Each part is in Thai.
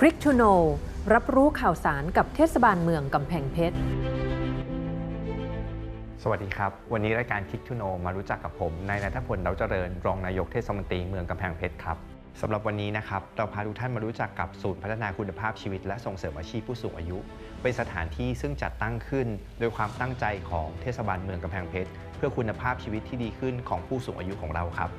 คลิกทูโน รับรู้ข่าวสารกับเทศบาลเมืองกำแพงเพชร สวัสดีครับ วันนี้รายการคิกทูโนมารู้จักกับผมนายนัทพลเดาเจริญ รองนายกเทศมนตรีเมืองกำแพงเพชรครับสำหรับวันนี้นะครับเราพาทุกท่านมารู้จักกับศูนย์พัฒนาคุณภาพชีวิต และส่งเสริมอาชีพผู้สูงอายุ เป็นสถานที่ซึ่งจัดตั้งขึ้น โดยความตั้งใจของเทศบาลเมืองกำแพงเพชร เพื่อคุณภาพชีวิตที่ดีขึ้นของผู้สูงอายุของเราครับ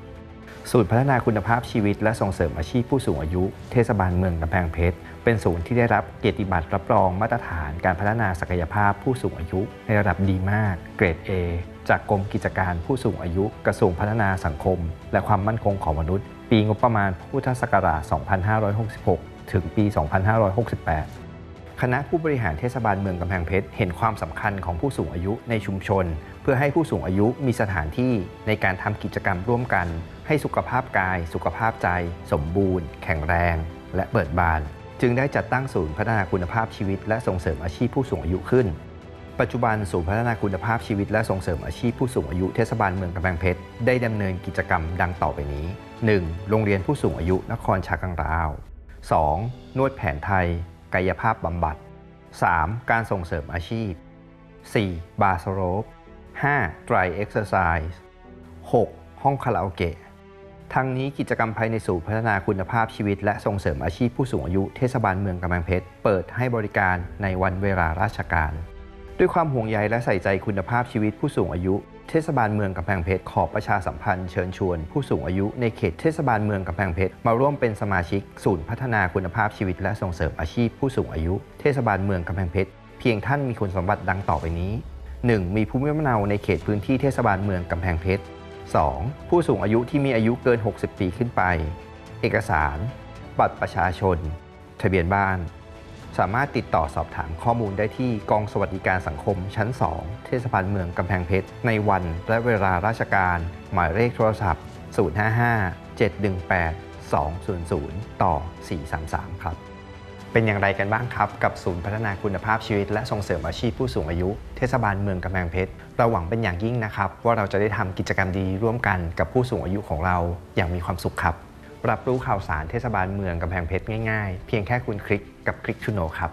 ศูนย์พัฒนาคุณภาพชีวิตและส่งเสริมอาชีพผู้สูงอายุ เทศบาลเมืองกำแพงเพชร เป็นศูนย์ที่ได้รับเกียรติบัตรรับรองมาตรฐานการพัฒนาศักยภาพผู้สูงอายุ ในระดับดีมาก เกรด A จากกรมกิจการผู้สูงอายุ กระทรวงพัฒนาสังคม และความมั่นคงของมนุษย์ ปีงบประมาณพุทธศักราช 2566 ถึงปี 2568คณะผู้บริหารเทศบาลเมืองกำแพงเพชรเห็นความสำคัญของผู้สูงอายุในชุมชน เพื่อให้ผู้สูงอายุมีสถานที่ในการทำกิจกรรมร่วมกัน ให้สุขภาพกาย สุขภาพใจ สมบูรณ์ แข็งแรง และเบิดบาน จึงได้จัดตั้งศูนย์พัฒนาคุณภาพชีวิต และส่งเสริมอาชีพผู้สูงอายุขึ้น ปัจจุบันศูนย์พัฒนาคุณภาพชีวิต และส่งเสริมอาชีพผู้สูงอายุเทศบาลเมืองกำแพงเพชรได้ดำเนินกิจกรรมดังต่อไปนี้ 1. โรงเรียนผู้สูงอายุนครชากังราว 2. นวดแผนไทย กายภาพบำบัด 3. การส่งเสริมอาชีพ 4. บาร์สโรป 5. ไตรเอ็กซ์ไซส์ 6. ห้องคาราโอเกะ ทั้งนี้กิจกรรมภายในศูนย์พัฒนาคุณภาพชีวิต และส่งเสริมอาชีพผู้สูงอายุเทศบาลเมืองกำแพงเพชร เปิดให้บริการในวันเวลาราชการ ด้วยความห่วงใยและใส่ใจคุณภาพชีวิตผู้สูงอายุ เทศบาลเมืองกำแพงเพชรขอประชาสัมพันธ์เชิญชวน ผู้สูงอายุในเขตเทศบาลเมืองกำแพงเพชรมาร่วมเป็นสมาชิกศูนย์พัฒนาคุณภาพชีวิต และส่งเสริมอาชีพผู้สูงอายุ เทศบาลเมืองกำแพงเพชรเพียงท่านมีคุณสมบัติดังต่อไปนี้ 1. มีภูมิลำเนาในเขตพื้นที่เทศบาลเมืองกำแพงเพชร 2. ผู้สูงอายุที่มีอายุเกิน 60 ปีขึ้นไป เอกสาร บัตรประชาชน ทะเบียนบ้าน สามารถติดต่อสอบถามข้อมูลได้ที่กองสวัสดิการสังคมชั้น 2 เทศบาลเมืองกำแพงเพชร ในวันและเวลาราชการ หมายเลขโทรศัพท์ 055 718 200 ต่อ 433 ครับ เป็นอย่างไรกันบ้างครับ กับศูนย์พัฒนาคุณภาพชีวิต และส่งเสริมอาชีพผู้สูงอายุ เทศบาลเมืองกำแพงเพชรเราหวังเป็นอย่างยิ่งนะครับ ว่าเราจะได้ทำกิจกรรมดีร่วมกันกับผู้สูงอายุของเราอย่างมีความสุขครับรับรู้ข่าวสารเทศบาลเมืองกำแพงเพชรง่ายๆ เพียงแค่คุณคลิกกับคลิกชูโนครับ